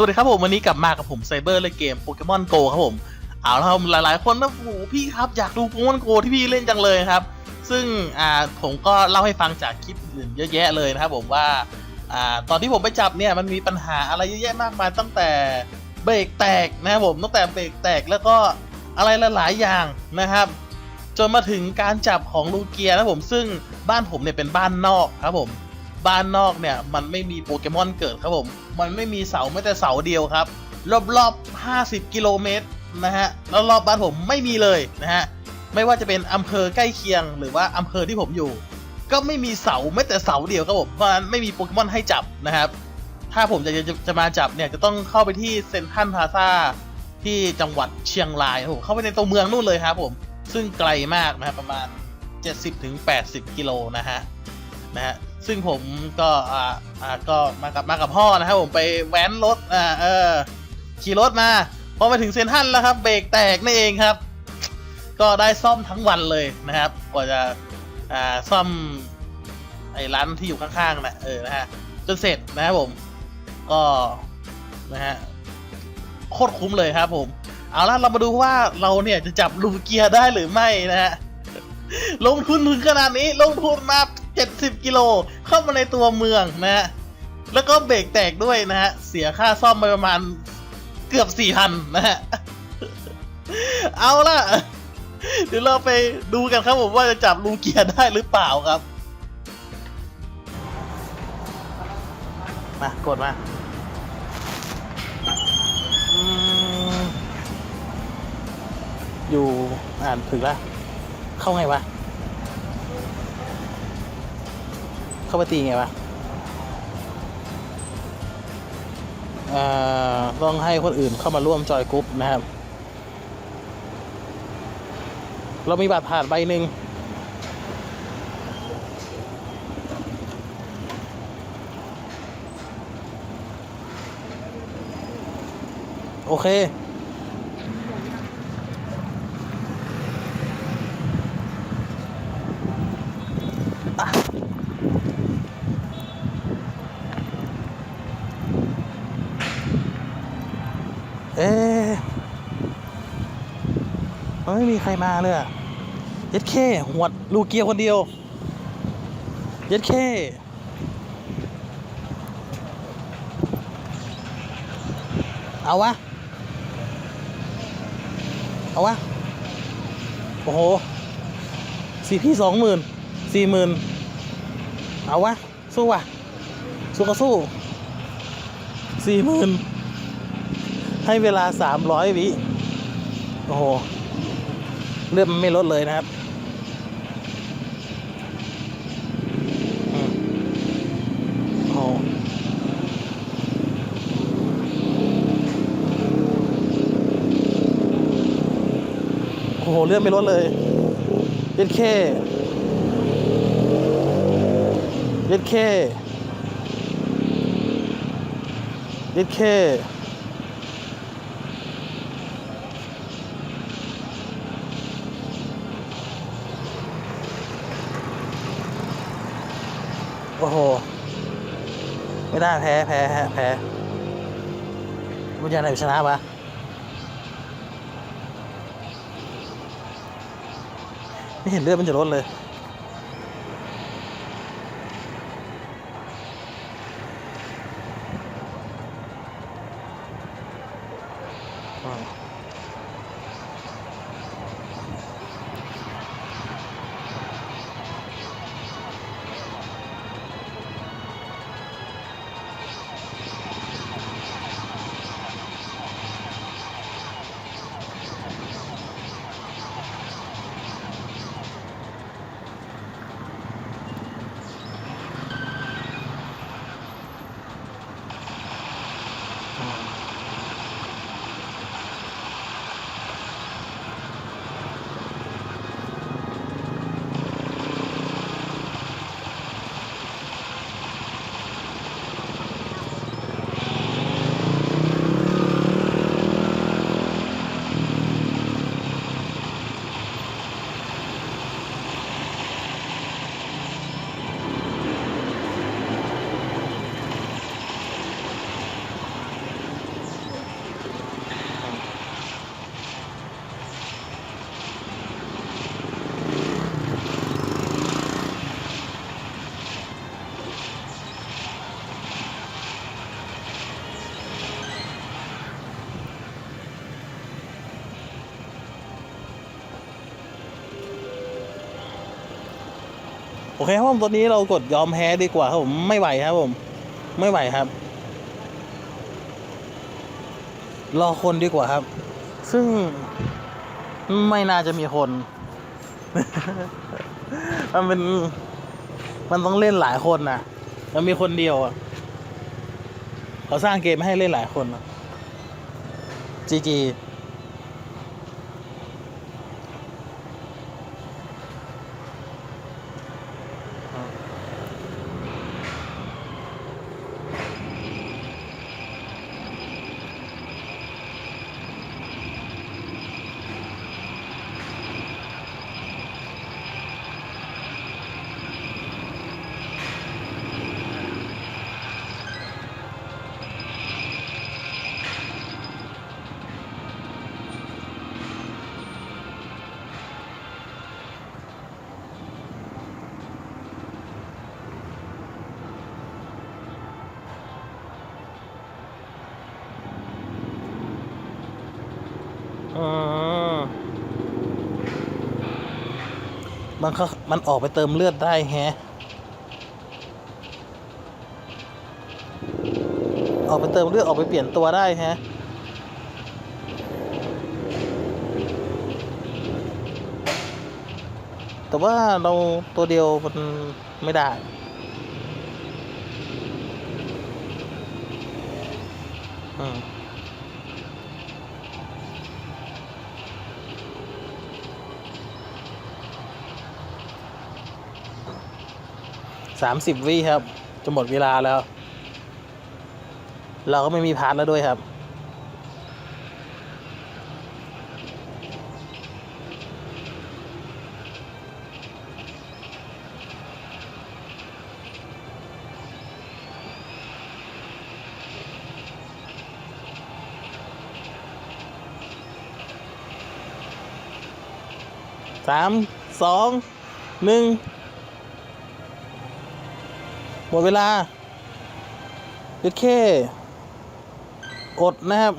สวัสดีครับผม วันนี้กลับมากับผมไซเบอร์เลยเกมโปเกมอนโกครับผม เอาละครับหลายๆ คนนะโอ้โหพี่ครับอยากดูโปเกมอนโกที่พี่เล่นจังเลยครับ ซึ่งอ่าผมก็เล่าให้ฟังจากคลิปอื่นเยอะแยะเลยนะครับผมว่าอ่าตอนที่ผมไปจับเนี่ยมันมีปัญหาอะไรเยอะแยะมากมายตั้งแต่เบรกแตกนะครับผมตั้งแต่เบรกแตกแล้วก็อะไรหลายๆอย่างนะครับ จนมาถึงการจับของลูเกียนะครับผมซึ่งบ้านผมเนี่ยเป็นบ้านนอกครับผม บ้านนอกเนี่ยมันไม่มีโปเกมอนเกิดครับผม มันไม่มีเสาแม้แต่เสาเดียวครับ รอบๆ50 กิโลเมตรนะฮะแล้วรอบบ้านผมไม่มีเลยนะฮะไม่ว่าจะเป็นอำเภอใกล้เคียงหรือว่าอำเภอที่ผมอยู่ ก็ไม่มีเสาแม้แต่เสาเดียวครับผมเพราะนั้นไม่มีโปเกมอนให้จับนะครับถ้าผมจะจะจะมาจับเนี่ยจะต้องเข้าไปที่เซนทรัลพาซาที่จังหวัดเชียงรายครับผมเข้าไปในตัวเมืองนู่นเลยครับผมซึ่งไกลมากนะครับประมาณ 70-80 กิโลนะฮะนะฮะ ซึ่งผมก็อ่าอ่าก็มากับมากับพ่อนะครับผมไปแว้นรถอ่าเออขี่รถมาพอมาถึงเซนทรันแล้วครับเบรกแตกนี่เองครับ ก็ได้ซ่อมทั้งวันเลยนะครับกว่าจะอ่าซ่อมไอ้ร้านที่อยู่ข้างๆนะเออนะฮะจนเสร็จนะครับผม ก็นะฮะโคตรคุ้มเลยครับผม เอาละเรามาดูว่าเราเนี่ยจะจับลูเกียได้หรือไม่นะฮะลงทุนถึงขนาดนี้ลงทุนมา 70 กิโล เข้ามาในตัวเมืองนะฮะ แล้วก็เบรกแตกด้วยนะฮะ เสียค่าซ่อมไปประมาณเกือบ 4,000 นะฮะ เอาล่ะ เดี๋ยวเราไปดูกันครับผมว่าจะจับลูเกียได้หรือเปล่าครับ มากดมาอืมอยู่อ่านถึงแล้วเข้าไงวะ เข้าไปตีไงวะเอ่อต้องให้คนอื่นเข้ามาร่วมจอยกรุ๊ปนะครับ เรามีบัตรผ่านใบหนึ่งโอเค เอ๊ะ มีใครมาเลยเย็ดเคหวดลูเกียคนเดียวเย็ดเคเอาวะ เอาวะ โอ้โหสี่พี่สองหมื่นสี่หมื่นเอาวะ สู้วะสู้ก็สู้สี่หมื่นให้เวลาสามร้อยวิ โอ้โห เลือดมันไม่ลดเลยนะครับโอ้โหโอ้โหเลือดไม่ลดเลยเย็ดเคเย็ดเคเย็ดเค โอ้โห ไม่ได้แพ้แพ้แพ้แพ้มันจะไหนชนะปะไม่เห็นเลือดมันจะลดเลยอืม โอเคครับผมตอนนี้เรากดยอมแพ้ดีกว่าครับผมไม่ไหวครับผม ไม่ไหวครับ รอคนดีกว่าครับ ซึ่งไม่น่าจะมีคน มันเป็น มันต้องเล่นหลายคนนะมันมีคนเดียวอะเขาสร้างเกมให้เล่นหลายคนจีจี มันเขามันออกไปเติมเลือดได้แฮะออกไปเติมเลือดออกไปเปลี่ยนตัวได้แฮะแต่ว่าเราตัวเดียวมันไม่ได้ อืม สามสิบวิครับ จะหมดเวลาแล้ว เราก็ไม่มีพาร์ทแล้วด้วยครับสามสองหนึ่ง หมดเวลาโอเคอดนะครับ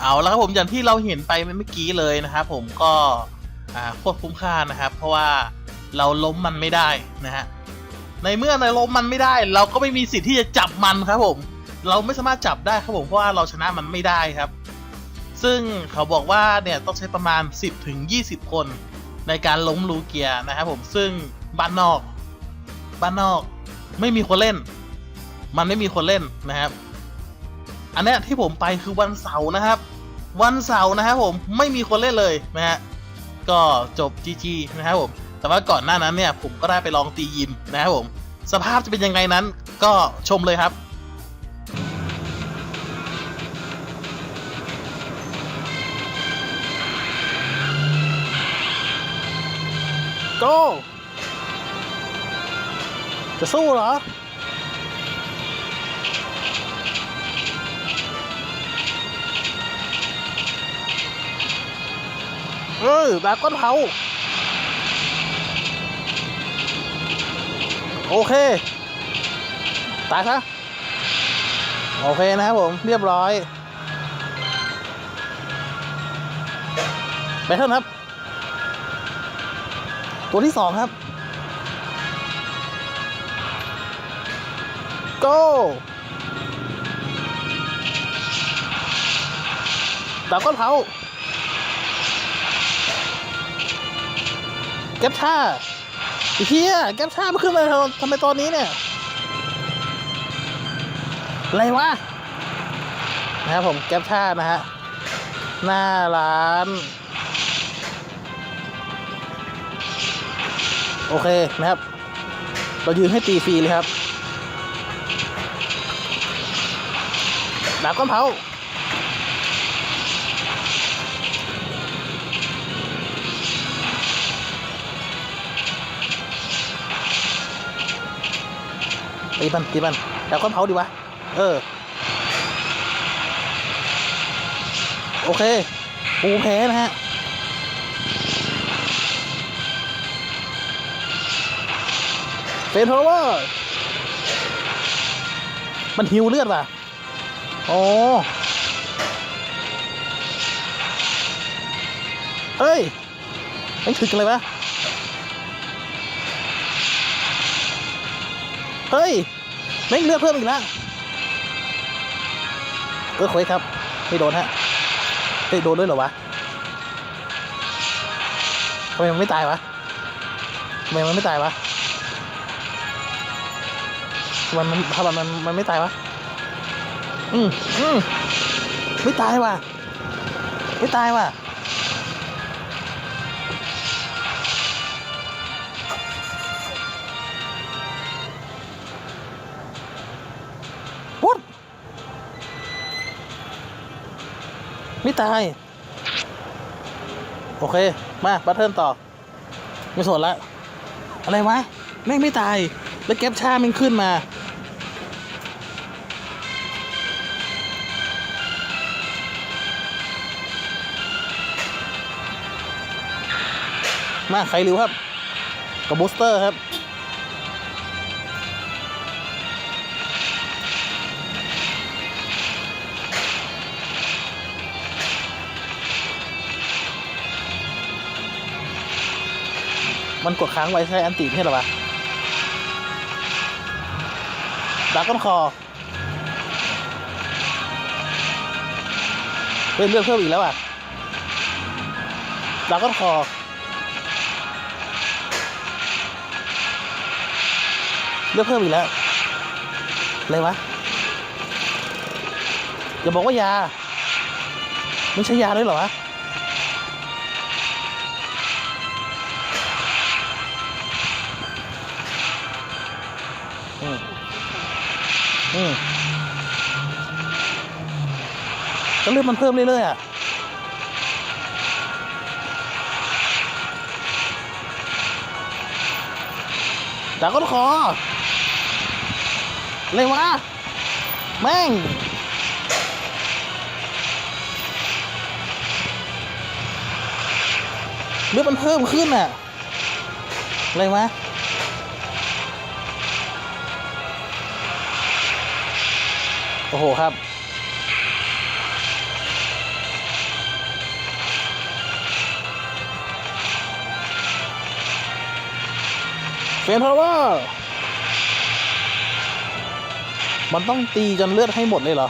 เอาแล้วครับผมอย่างที่เราเห็นไปเมื่อกี้เลยนะครับผมก็โคตรคุ้มค่านะครับ เพราะว่าเราล้มมันไม่ได้นะฮะในเมื่อในล้มมันไม่ได้ เราก็ไม่มีสิทธิ์ที่จะจับมันครับผม เราไม่สามารถจับได้ครับผมเพราะว่าเราชนะมันไม่ได้ครับ ซึ่งเขาบอกว่าเนี่ยต้องใช้ประมาณ 10ถึง20 คนในการล้มลูเกียร์นะครับผมซึ่ง บ้านนอก บ้านนอก ไม่มีคนเล่น มันไม่มีคนเล่นนะครับ อันนี้ที่ผมไปคือวันเสาร์นะครับ วันเสาร์นะครับผมไม่มีคนเล่นเลยนะฮะก็จบ GG นะครับผม แต่ว่าก่อนหน้านั้นเนี่ยผมก็ได้ไปลองตียิมนะครับผม สภาพจะเป็นยังไงนั้น ก็ชมเลยครับโก จะสู้เหรอ เออดราก้อนเผาโอเค ตายซะโอเคนะครับผม เรียบร้อย ไปเท่านั้นครับ ตัวที่สองครับ go ดาวก้อนเผาแก๊ปท่าไอเฮียแก๊ปท่ามันขึ้นมาทำไมตอนนี้เนี่ย อะไรวะ นะครับผมแก๊ปท่านะฮะ หน้าร้าน โอเคนะครับ เรายืนให้ตีฟรีเลยครับ ดาบก้อเผาตีมันตีมันดาบก้อเผาดีวะ เออ โอเค ปูแพ้นะฮะเฟนโทเวอร์มันหิวเลือดว่ะ โอ้เฮ้ยมันถึกอะไรวะ เฮ้ยไม่เลือกเพิ่มอีกแล้วเออคุยครับ ไม่โดนฮะเฮ้ยโดนด้วยเหรอวะทำไมมันไม่ตายวะทำไมมันไม่ตายวะทำไมันทำามมันมันไม่ตายวะ อืมอืมไม่ตายว่ะ ไม่ตายว่ะ What ไม่ตาย โอเค มาบัตเทิลต่อ ไม่สนละ อะไรวะ แม่งไม่ตาย แล้วแก๊ปชามันขึ้นมา มาใครริวครับ กับบูสเตอร์ครับ มันกดค้างไว้ใช้อันติไม่ใช่หรอวะดาก้อนคอเฮ้ยเลือดเพิ่มอีกแล้วอะดาก้อนคอ เลือกเพิ่มอีกแล้ว อะไรวะ อย่าบอกว่ายา ไม่ใช่ยาด้วยเหรอวะ อืม อืมก็เลือดมันเพิ่มเรื่อยๆอะดาก้อนคอ เลยวะแม่งเลือดมันเพิ่มขึ้นอะอะไรวะโอ้โหครับ เฟนพาวเวอร์ มันต้องตีจนเลือดให้หมดเลยเหรอ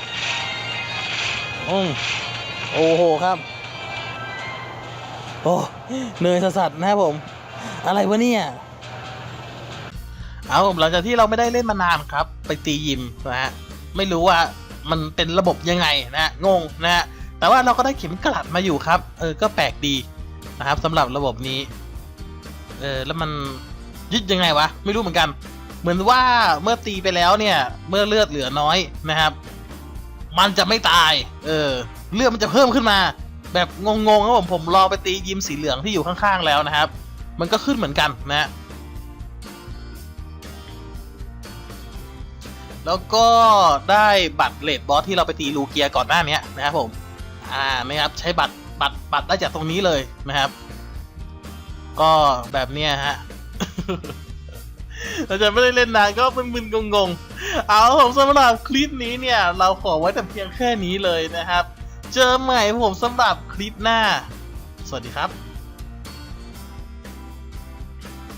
อืมโอ้โหครับ โอ้เหนื่อยสัสๆนะครับผม อะไรวะเนี่ย เอาผมหลังจากที่เราไม่ได้เล่นมานานครับ ไปตียิมนะฮะ ไม่รู้ว่ามันเป็นระบบยังไงนะฮะงงนะฮะ แต่ว่าเราก็ได้เข็มกลัดมาอยู่ครับ เออ ก็แปลกดีนะครับสำหรับระบบนี้ เออ แล้วมันยึดยังไงวะ ไม่รู้เหมือนกัน เหมือนว่าเมื่อตีไปแล้วเนี่ย เมื่อเลือดเหลือน้อยนะครับ มันจะไม่ตาย เออ เลือดมันจะเพิ่มขึ้นมา แบบงงๆครับผมผมรอไปตียิมสีเหลืองที่อยู่ข้างๆแล้วนะครับ มันก็ขึ้นเหมือนกันนะฮะแล้วก็ได้บัตรเลดบอสที่เราไปตีลูเกียก่อนหน้านี้นะครับผมอ่านะครับใช้บัตรบัตรบัตรได้จากตรงนี้เลยนะครับ ก็แบบเนี้ยฮะ เราจะไม่ได้เล่นนานก็มึนๆงงๆ เอาผมสำหรับคลิปนี้เนี่ย เราขอไว้แต่เพียงแค่นี้เลยนะครับ เจอใหม่ผมสำหรับคลิปหน้า สวัสดีครับ